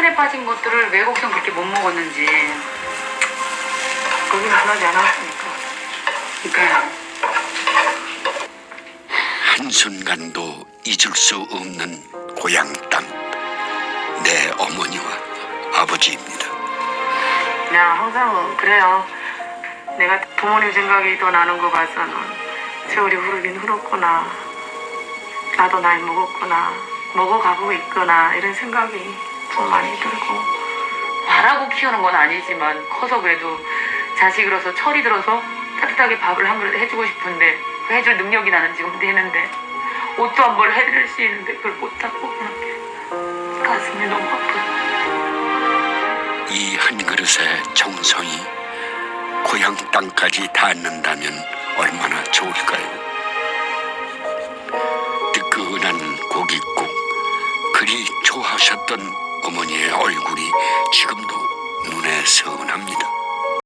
살에 빠진 것들을 왜 거기서 그렇게 못 먹었는지. 거기는 하나지 않았으니까. 그러니까 한순간도 잊을 수 없는 고향 땅. 내 어머니와 아버지입니다. 그냥 항상 그래요. 내가 부모님 생각이 더 나는 거 봐서는 세월이 흐르긴 흐렀구나. 나도 나이 먹었구나. 먹어가고 있구나. 이런 생각이 좀 많이 들고. 바라고 키우는 건 아니지만 커서 그래도 자식으로서 철이 들어서 따뜻하게 밥을 한 그릇 해주고 싶은데 그 해줄 능력이 나는 지금 되는데 옷도 한 벌 해드릴 수 있는데 그걸 못하고 그냥 가슴이 너무 아프다. 이한 그릇의 정성이 고향 땅까지 닿는다면 얼마나 좋을까요? 뜨끈한 고깃국, 그리 좋아하셨던 어머니의 얼굴이 지금도 눈에 선합니다.